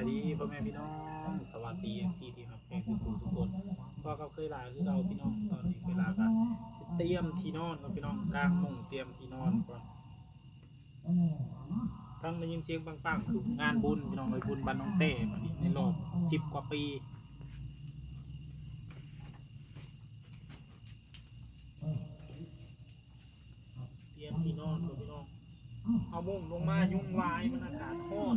ายดีพ่อแม่พี่น้องสวัสดีเอ็มซีที่ครับเพลงสุขุสุขนก็เขาเคยลาคือเราพี่น้องตอนนี้เวลาก็เตรียมที่นอนครับพี่น้องกลางมุ้งเตรียมที่นอนก่อนทั้งได้ยินเสียงปังๆคืองานบุญพี่น้องเลยบุญบันน้องเต้มาในรอบสิบกว่าปีเตรียมที่นอนครับพี่น้องเอามุ้งลงมายุ่งวายมันอากาศร้อน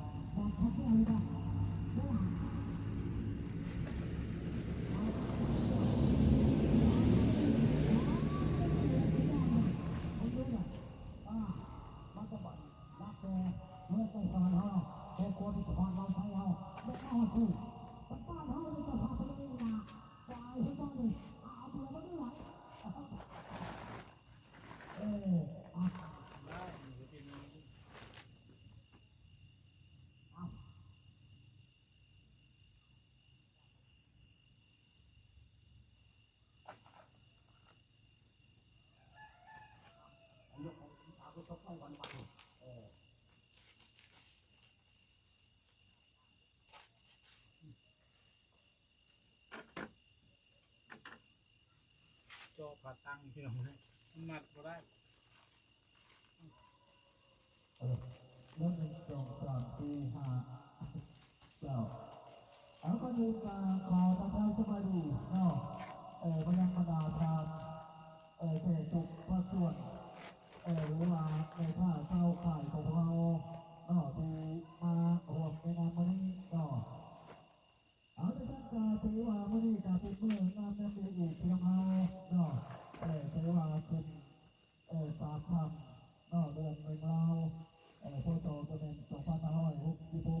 ปลตั้งพี่น้งเลยมันมัดบ่ได้แล้วนึ่งสองสามสี่หาเก้าเอาก็ดูมาขอพระเจ้าสมาดูเนาะเออพยังมาดาทานเออเทตุกพระส่วนเออหรือว่าเออผ้าเศร้าข่ายของเราเนาะที่มาห่วงในงานวันนี้เนาะ เาอปีว่าไม่ได้กับเป็มื่อนำนั่นเป็อีกเพียงเฮาเนาะเออปีว่าเป็นเออสามพันเนเดือนหนึ่งเราเออพอต่อก็เป็นสังพันห้าร้อยหกสิบหก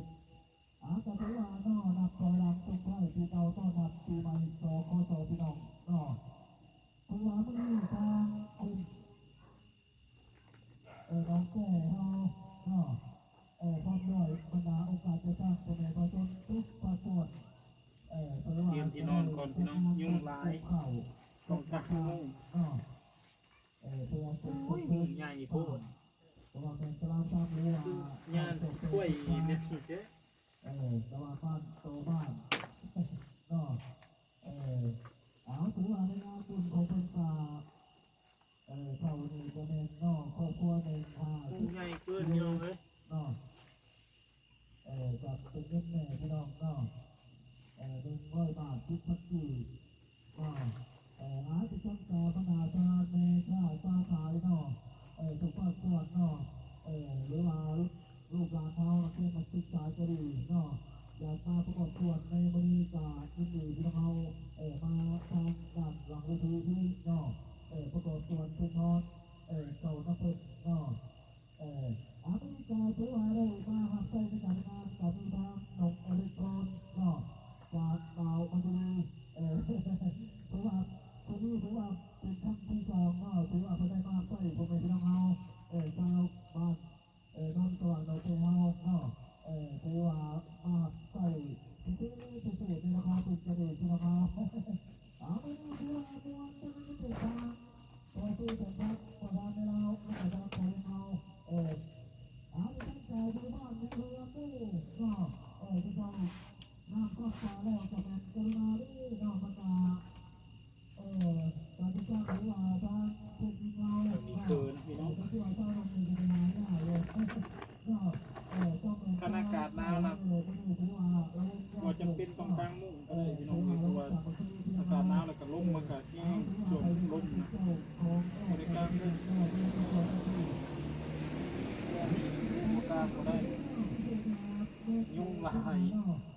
Tao không はい。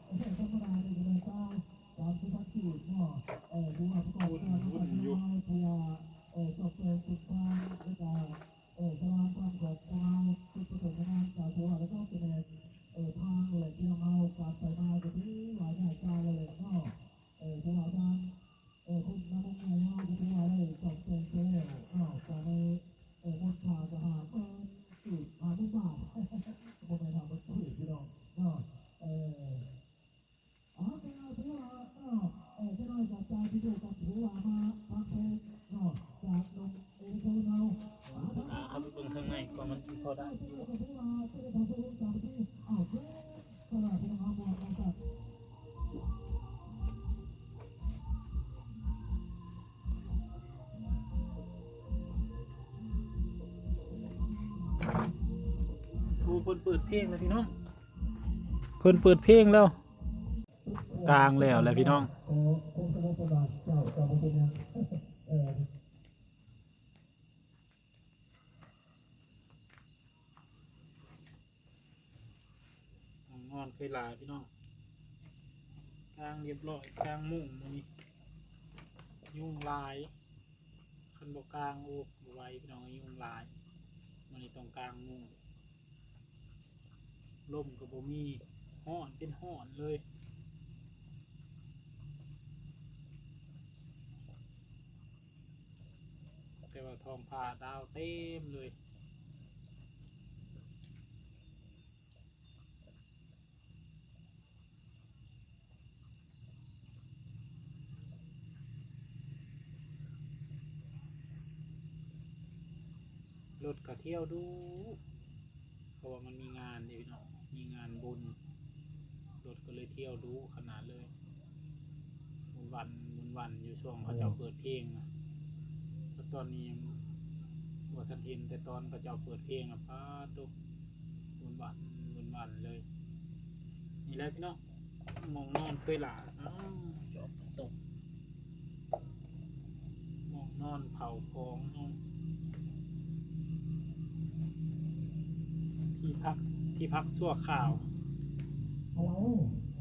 พิ่นเปิดเพลงแล้วพี่น้อง เพิ่นเปิดเพลงแล้ว กลางแล้วแหละพี่น้องโอ้คงจะได้ประบาทเจ้าเจ้าเป็นยังเออของนอนเคยลาพี่น้องกลางเรียบร้อยกลางมุ้งมันนี่ยุ่งลายคันบอกกลางโอ้บไหว้พี่น้องยุ่งลายมันนี่ต้องกลางมุ้ง ลมกับบ่มีห้อนเป็นห้อนเลยแต่ว่าทองผ่าดาวเต็มเลยรถก็เที่ยวดู เพราะว่ามันมีงาน มีงานบุญรถก็เลยเที่ยวดูขนาดเลยมุนวันมุนวันอยู่ช่วงเขาเจ้าเปิดเพลงนะแล้วตอนนี้ยังว่าทันเห็นแต่ตอนเขาเจ้าเปิดเพลงอะป้าตุกมุนวันมุนวันเลย นี่แหละพี่น้องมองนอนเคยหลาอ้าวจบตกมองนอนเผาของน ที่พักชั่วคราวเอาเรา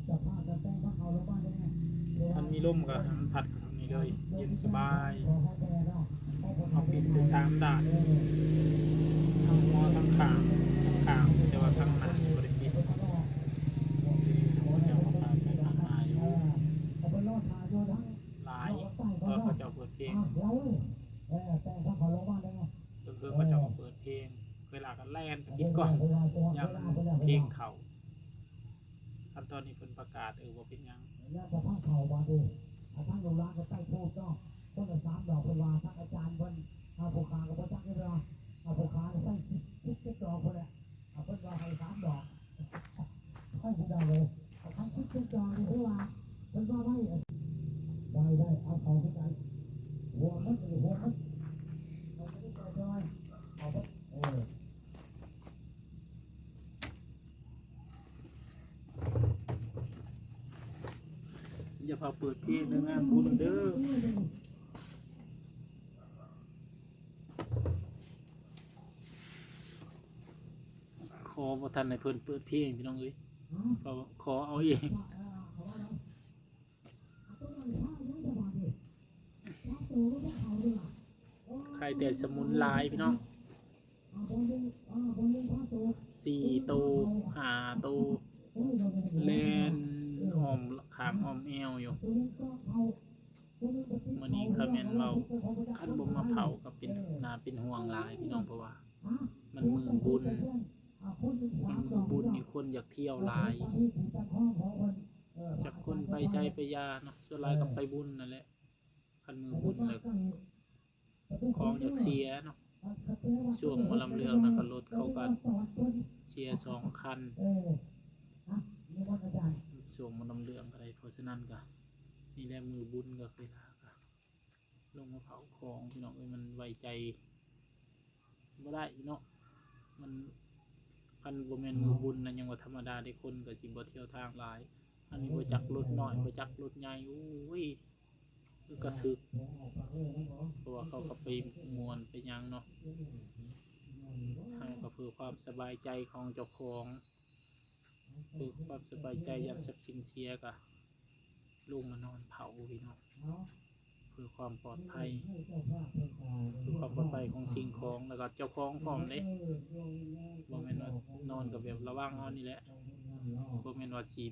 จะพาจะแต่งพระเขาแล้วบ้านได้ไงมันมีร่มกับมันพัดกับนี่เลย เย็นสบายพอพระแกเนาะพอคนเอาปิดไปตามด่านเออทั้งมอทั้งขางทั้งขางแต่ว่าทั้งหนาบริปิด เขาก็ เจ้าของร้านไปทางมาอยู่ เอาไปรอดทางโยทั้ง หลายก็เขาจะเปิดเพลง อ้าวเราเออแต่งพระเขาแล้วบ้านได้ไง เพื่อนๆก็จะเปิดเพลง เวลา คิดก่อนยังเพลงเขาขั้นตอนนี้เป็นประกาศเออว่าเป็นยังญาติพระเขามาดูท่างโรงราณก็ใต้โพูดเนาะต้นสามดอกเป็นวาท่านอาจารย์เพิ่นอาภูคากับพระจักรเวลาใส่คิดคิดดอกคนแหละเอาเพิ่นว่าให้สามดอกให้ผู้ใดเลยเอาคำคิดคิดดอกนี่คือว่าเพิ่นว่าไม่ได้ได้เอาเขาขึ้นไปหัวมันหรือหัวมันเอาไปต่อยอยเอาไปเออ อย่าเปิดเพลงในงานบุญเด้อขอบ่ทันให้เพิ่นเปิดเพลงพี่น้องเอ้ยขอขอเอาเองใครแต่สมุนลายพี่น้องสี่ตูห้าตูเลนออม ขางออมแอวอยู่มื่อนี้คาเมนเราขั้นบ่มาเผาก็เป็นนาเป็นห่วงหลายพี่น้องเพราะว่า มันมือบุญ มันมือบุญมีคนอยากเที่ยวหลาย จากคนไปใช้ไปยาเนาะส่วนหลายก็ไปบุญนั่นแหละคันมือบุญเลยของอยากเสียเนาะช่วงมลำเรืองนะก็รถเขาก็เสียสองคันช่วงมลำเรืองอะไรเพราะฉะนั้นก็นี่แหละมือบุญก็เคยลาก็ลงมาเผาของพี่น้องเอ้ยมันไว้ใจไม่ได้เนาะมันพันบ่แม่นมือบุญนะยังว่าธรรมดาได้คนก็สิบ่เที่ยวทางหลาย อันนี้บ่จักรถน้อยบ่จักรถใหญ่โอ้ยคือกระทึกเพราะว่าเขาก็ไปมวนไปยังเนาะทางก็เพื่อความสบายใจของเจ้าของเพื่อความสบายใจยามทรัพย์สินเสียก็ ลงมานอนเผาพี่น้องเพื่อความปลอดภัยเพื่อความปลอดภัยของสิ่งของแล้วก็เจ้าของพร้อมเด้บ่แม่นว่านอนกับแบบระวังเอานี่แหละบ่แม่นว่าสิ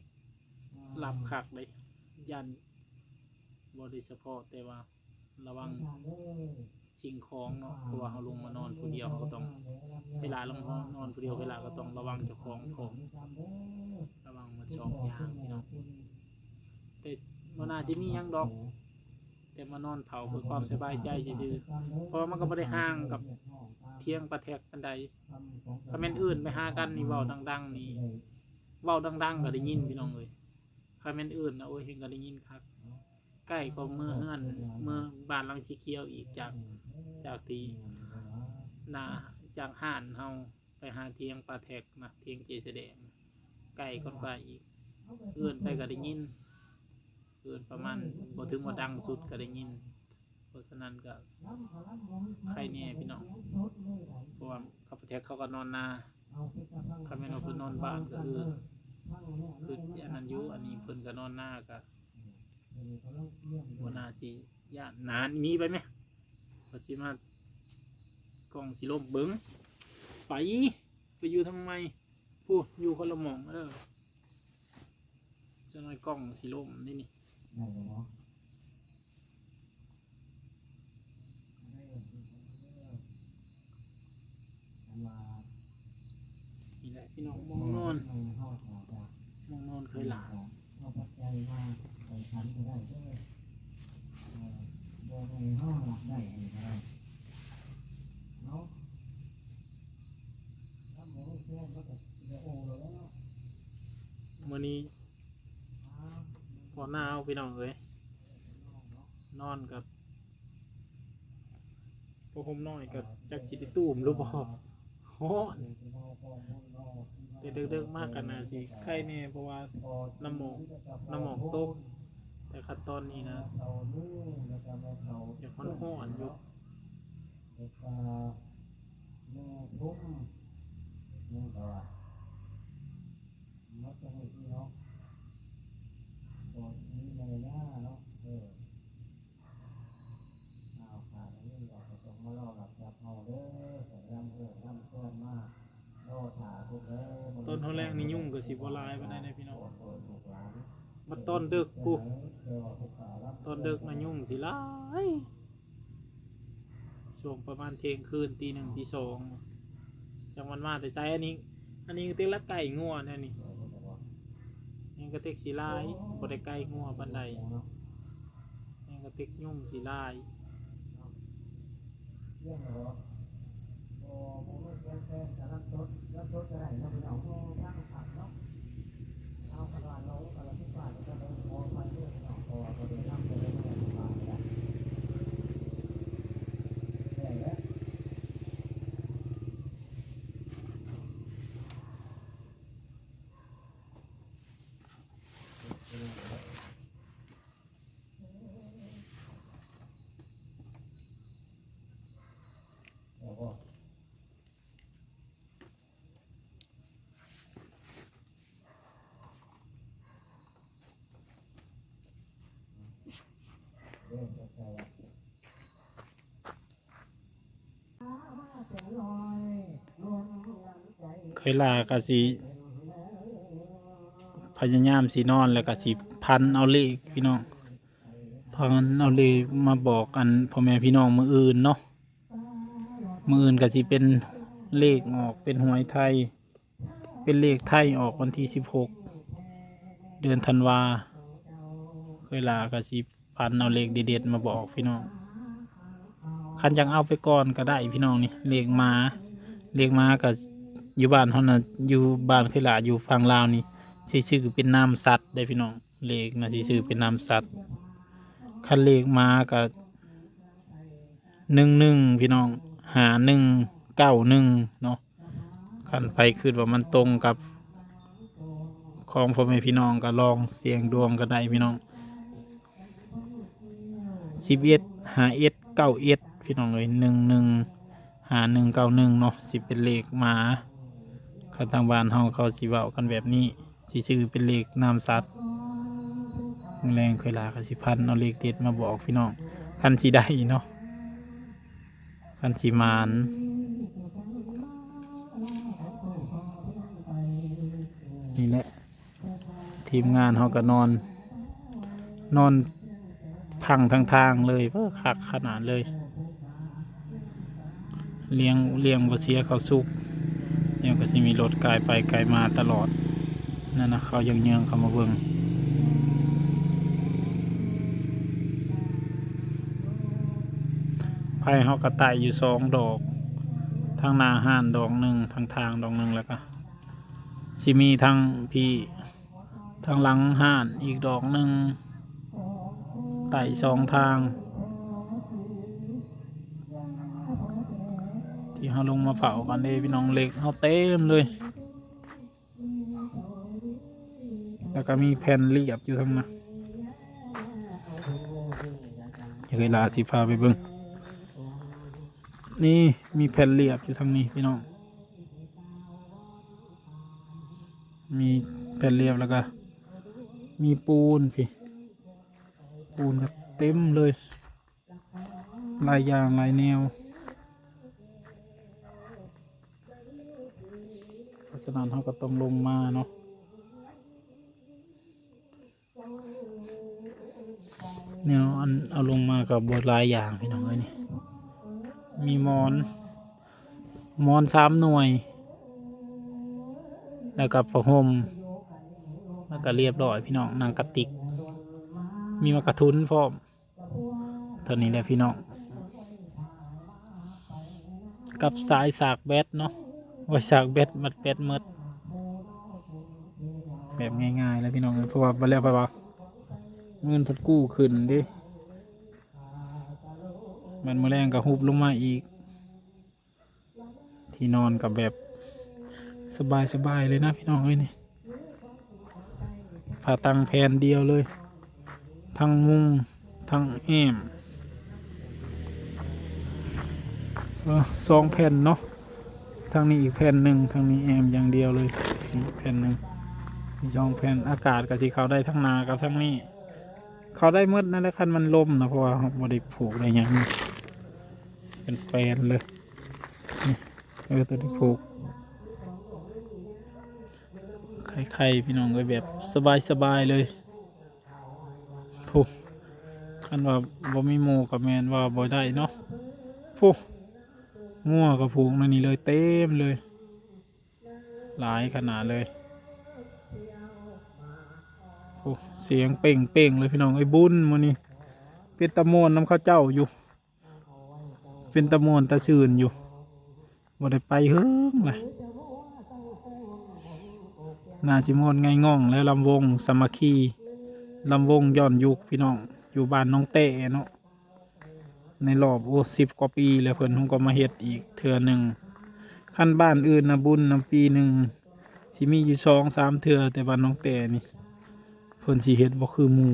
หลับคักเลยยันบ่ได้เฉพาะแต่ว่าระวังสิ่งของเนาะเพราะว่าเฮาลงมานอนผู้เดียวเราก็ต้องเวลาลงนอนผู้เดียวเวลาก็ต้องระวังเจ้าของผมระวังมันสองอย่างพี่น้อง แต่บ่น่าจะมีหยังดอก แต่มานอนเผาเพื่อความสบายใจซื่อๆเพราะว่ามันก็บ่ได้ห่างกับเที่ยงประแทกกันใดถ้าแม่นอื่นไปหากันนี่เว้าดัง ๆ นี่เว้าดัง ๆ ก็ได้ยินพี่น้องเอ้ยถ้าแม่นอื่นนะโอ้ยเห็นก็ได้ยินครับใกล้ก็เมื่อเฮือนเมื่อบ้านหลังสีเขียวอีกจากจากตีนาจากห้านเฮาไปหาเทียงปลาแทกนะเทียงเจแสดงใกล้ก็ไปอีกเอื่นไปก็ได้ยิน เอื่นประมาณบ่ถึงว่าดังสุดก็ได้ยิน เพราะฉะนั้นก็ใครเนี่ยพี่น้องเพราะว่าเขาปลาแทกเขาก็นอนนาเขาแม่นว่าเพิ่นนอนบ้านก็คือคืออันนั้นอยู่อันนี้เพิ่นก็นอนหน้าก็บ่น่าสิย่านนานมีไปไหมก็สิมากล้องสิลบเบิ่งไปไปอยู่ทำไมพูดอยู่คนละหม่องเด้อจะน้อยกล้องสิล่มนี่นี่ นี่แหละพี่น้องมองนอนมองนอนเคยหลาเอาปัจจัยมาใส่ขันก็ได้เด้อเอ่อบ่ในห้องหลับได้อันนี้ก็ได้เนาะทำหมูเสี้ยนก็จะโอ้แล้วมื้อนี้ พอหน้าเอาพี่น้องเอ้ยนอนกับพวกผมน้อยกับจักสิได้ตู้มหรือบ่ฮ้อนแต่เด็กๆมากกันนะสิไข้แน่เพราะว่าน้ำหมอกน้ำหมอกตกแต่ขั้นตอนนี้นะอยากฮ้อนๆอยู่แล้วก็แม่ทุ่มแม่ก็มัดจะให้พี่เนาะต อนนี้เลยน้าเนาะเออเอาขาดนี่ออกไปตรงมาล่อหลับจับเฮาเด้อแต่รำเออรำต้นมาล่อขาทุกเด้อต้นเท่าแรกนี่ยุ่งกับสิบลายปานในพี่น้องมาต้นเดึกกูเออถูกขารับต้นดึกนะยุ่งสิลายช่วงประมาณเที่ยงคืนตีหนึ่งตีสองจังวันมาแต่ใจอันนี้ อันนี้ต็กละไก่งัวเนี่ยนี่ นี่ก็เต็กสีลายบ่ได้ไก่งัวบันไดนี่ก็เต็กยุ่งสีลายเรื่องเหรอโอ้โหแฟนแฟนจะรับรถรับรถจะได้เราไปเอาข้างขับเนาะเอากระดาษเรากระดาษที่ฝาดก็เลยพอไปเรื่องเนาะพอก็เลยนั่งไปเลยไม่ได้ฝาดได้แต่แล้วโอ้โห เริ่มจะใส่ลอยลวงหลังใจ เคยลากะสิพยายามสีนอนแล้วก็สิพันเอาเลขพี่น้องพันเอาเลขมาบอกกันพ่อแม่พี่น้องมืออื่นเนาะมืออื่นก็สิเป็นเลขออกเป็นหวยไทย เป็นเลขไทยออกวันที่สิบหกเดือนธันวาเคยลากะสิพันเอาเลขเด็ดๆมาบอกพี่น้องคันจังเอาไปก่อนก็ได้พี่น้องนี่เลขมาเลขมากับ อยู่บ้านเขานะอยู่บ้านเคยหลาอยู่ฝั่งลาวนี่สิชื่อเป็นนามสัตว์ได้พี่น้องเลขนะสิชื่อเป็นนามสัตว์คันเลขมากับหนึ่งหนึ่งพี่น้องหาหนึ่งเก้าหนึ่งเนาะคันไปคือว่ามันตรงกับ ของพ่อแม่พี่น้องก็ลองเสียงดวงกันได้พี่น้องสิบเอ็ดหาเอ็ดเก้าเอ็ดพี่น้องเลยหนึ่งหนึ่งหาหนึ่งเก้าหนึ่งเนาะสิเป็นเลขหมา คันทางบ้านเฮาเขาสิเว้ากันแบบนี้สิชื่อเป็นเลขนามสัตว์แรงเคยลากสิพันเอาเลขเด็ดมาบอกพี่น้องคันสิได้เนาะคันสิมานนี่แหละทีมงานเขาก็นอน นอนพังทางทางเลยเพื่อคักขนาดเลย เลี้ยงเลี้ยงบ่เสียเขาสุก เนี่ยก็สิมีรถกายไปไกลมาตลอดนั่นนะเขายังเยืองเขามาเบิ่งไผ่เฮากระต่ายอยู่สองดอกทางนาห้านดอกหนึ่งทางทางดอกหนึ่งแล้วก็สิมีทางพี่ทางหลังห้านอีกดอกหนึ่งไต่สองทาง ที่เขาลงมาเผากันเลยพี่น้องเล็กเขาเต็มเลย แล้วก็มีแผ่นเรียบอยู่ทั้งนั้นเดี๋ยวลาสิพาไปเบิ่งนี่มีแผ่นเรียบอยู่ทั้งนี้พี่น้อง มีแผ่นเรียบแล้วก็ มีปูนพี่ ปูนก็เต็มเลย ลายยางลายแนว ฉะนั้นเขาก็ต้องลงมาเนาะเนี่ยอันเอาลงมากับบทลายอย่างพี่น้องเอ้ยนี่มีมอน มอนสามหน่วย แล้วกับผ้าห่มแล้วก็เรียบร้อยพี่น้องนางกระติก มีมากระทุนพร้อมเท่านี้แหละพี่น้อง กับสายสากแบตเนาะ ไว้สากแบตมัดแบตหมดแบบง่ายๆแล้วพี่น้องเอ้ยเพราะว่าไปแล้วไปว่าเงินพัดกู้ขึ้นดิมันมือแรงกับฮุบลงมาอีก ที่นอนกับแบบสบายๆเลยนะพี่น้องเอ้ยนี่ผ่าตังแผ่นเดียวเลย ทั้งมุงทั้งแอมสองแผ่นเนาะ ทางนี้อีกแผ่นหนึ่งทางนี้แอมอย่างเดียวเลยแผ่นหนึ่งมีสองแผ่นอากาศกับสีเขาได้ทั้งนากับทั้งนี้ เขาได้เมื่อนั่นแหละคันมันล่มนะเพราะว่าบไดิผูกอะไรอย่างนี้เป็นแฟนเลยเออตัวที่ผูกไข่ๆพี่น้องก็แบบสบายๆเลยผูกคันว่าบ่มีหมูกับแมนว่าบ่ได้เนาะผูก มั่วกับผูกนั่นนี่เลยเต็มเลย หลายขนาดเลยโอ้เสียงเป่งเป่งเลยพี่น้องไอ้บุญมันนี่เป็นตะโมนน้ำข้าวเจ้าอยู่ เป็นตะโมนตะซื่นอยู่บ่ได้ไปเฮิงเลยนาซิมอนไงง่อง แล้วลำวงสามัคคีลำวงย้อนยุคพี่น้อง อยู่บ้านน้องเต้เนาะ ในรอบโอ้สิบกว่าปี แล้วเพิ่นคงก็มาเฮ็ดอีกเทื่อหนึ่งขั้นบ้านอื่นนะบุญนะปีหนึ่งสิมีอยู่สองสามเทื่อแต่บ้านน้องแต่นี่เพิ่นสิเฮ็ดบ่คือหมู่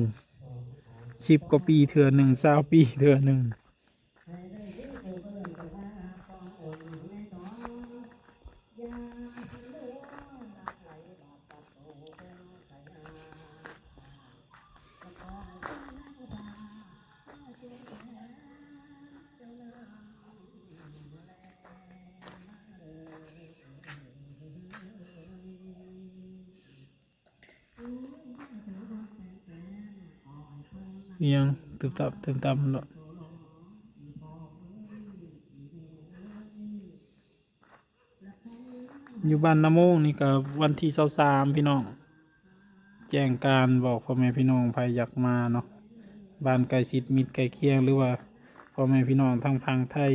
สิบกว่าปีเทื่อหนึ่งสาวปีเทื่อหนึ่ง ยังตึบตับตึบตับเนาะอยู่บ้านนาโมงนี่ก็วันที่เสาสามพี่น้อง แจ้งการบอกพ่อแม่พี่น้องใครอยากมาเนาะบ้านไกลชิดมิตรไกลเคียงหรือว่าพ่อแม่พี่น้องทางพังไทย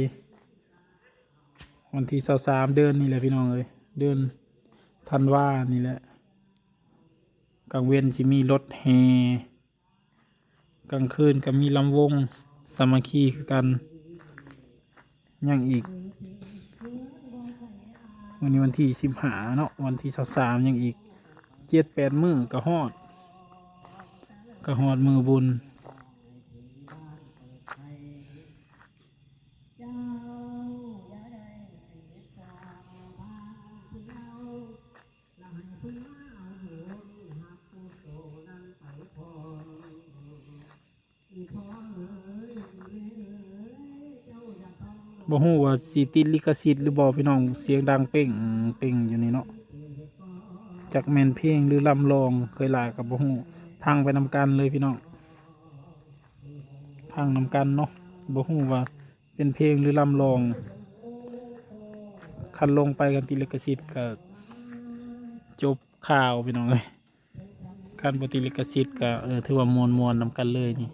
วันที่เสาสามเดือนนี่แหละพี่น้องเอ้ยเดือนธันวานี่แหละกลางเว้นสิมีรถแห่ กลางคืนก็มีลำวงสามัคคีคือกันยังอีก วันนี้วันที่สิบหาเนาะวันที่สามยังอีกเจ็ดแปดมือก็ฮอดก็ฮอดมือบุญ บ่ฮู้ว่าสิติดลิขสิทธิ์หรือบ่พี่น้องเสียงดังเป้งเป้งอยู่นี่เนาะจักแม่นเพลงหรือลำลองเคยลายกับบ่ฮู้ทางไปนำกันเลยพี่น้องทางนำกันเนาะบ่ฮู้ว่าเป็นเพลงหรือลำลอง คันลงไปกันติลิขสิทธิ์ก็จบข่าวพี่น้องเอ้ยคันบ่ติลิขสิทธิ์ก็เออถือว่ามวนๆนำกันเลยนี่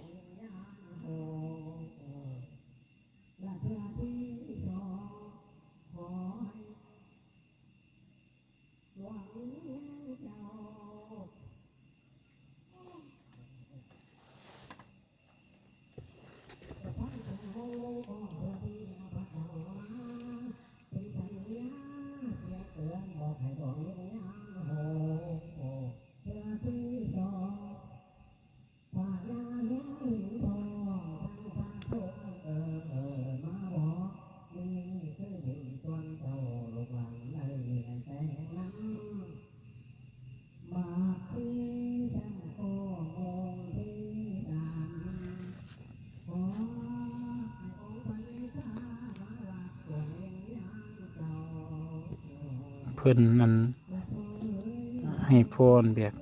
เพิ่นนั้นให้พรแบบ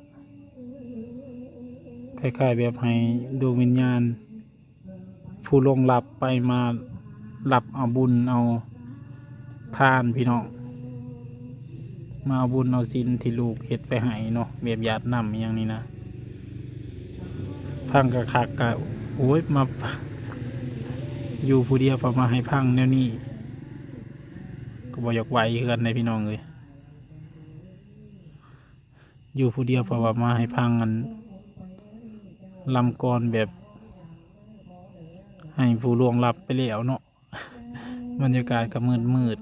คล้ายๆแบบให้ดวงวิญญาณ ผู้ลงหลับไปมาหลับเอาบุญเอาทานพี่น้องมาเอาบุญเอาสินที่ลูกเฮ็ดไปให้เนาะแบบญาตินำอย่างนี้นะพังกระคักกะโอ้ยมาอยู่ผู้เดียวพอมาให้พังแนวนี้ก็บ่อยากไหวเฮือนในพี่น้องเลย อยู่ผู้เดียวเพราะว่ามาให้พังกันลำกรแบบ ให้ผู้ล่วงลับไปแล้วเนาะบรรยากาศก็มืดมืด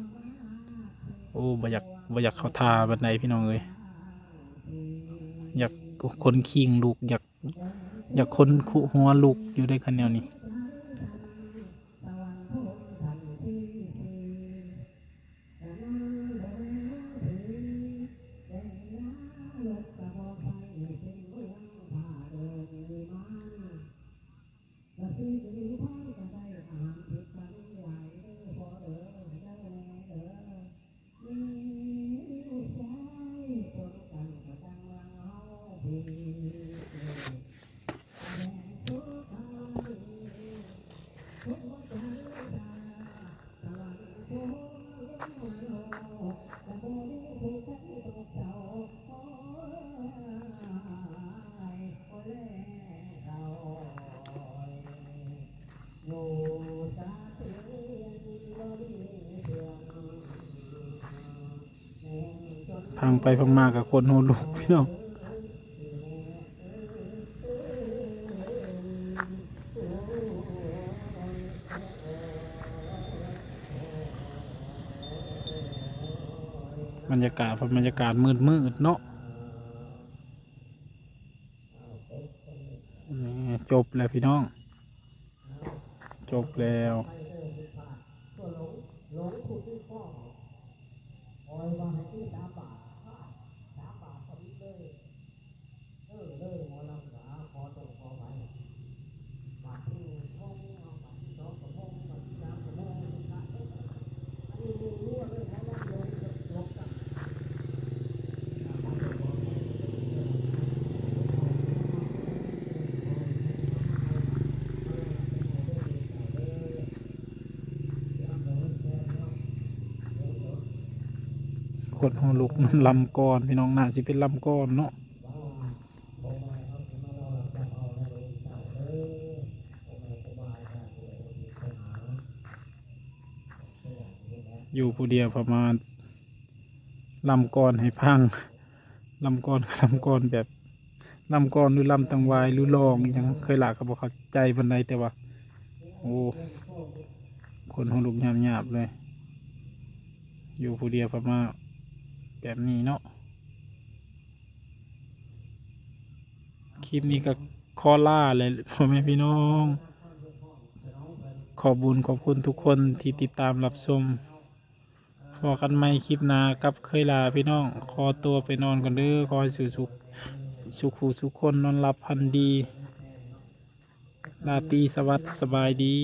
โอ้บอยากบอยากเข้าทาบันไดพี่น้องเลยอยากคนคิงลูกอยากอยากคนคุหัวลูกอยู่ได้คันแนวนี้ ไปพังมากับคนหัวลูกพี่น้องบรรยากาศเป็นบรรยากาศมืดมืดเนาะจบแล้วพี่น้อง จบแล้วขดหัวลุกมัน ลำก้อนพี่น้องน่าสิเป็นลำก้อนเนาะอยู่ผู้เดียวประมาณลำก้อนให้พังลำก้อนลำก้อนแบบลำก้อนหรือลำตังวายหรือลองยังเคยหลากก็บอกเขาใจบันไดแต่ว่า โอ้คนหัวลุกหยาบๆเลย อยู่ผู้เดียวประมาณ แบบนี้เนาะคลิปนี้ก็ขอล่าเลยพ่อแม่พี่น้อง ขอบุญขอบคุณทุกคนที่ติดตามรับชมพอกันไม่คลิปนากับเคยลาพี่น้อง ขอตัวไปนอนก่อนเด้อขอให้สุขสุขสุขหูสุขคนนอนหลับพันดีลาตรีสวัสดิ์สบายดี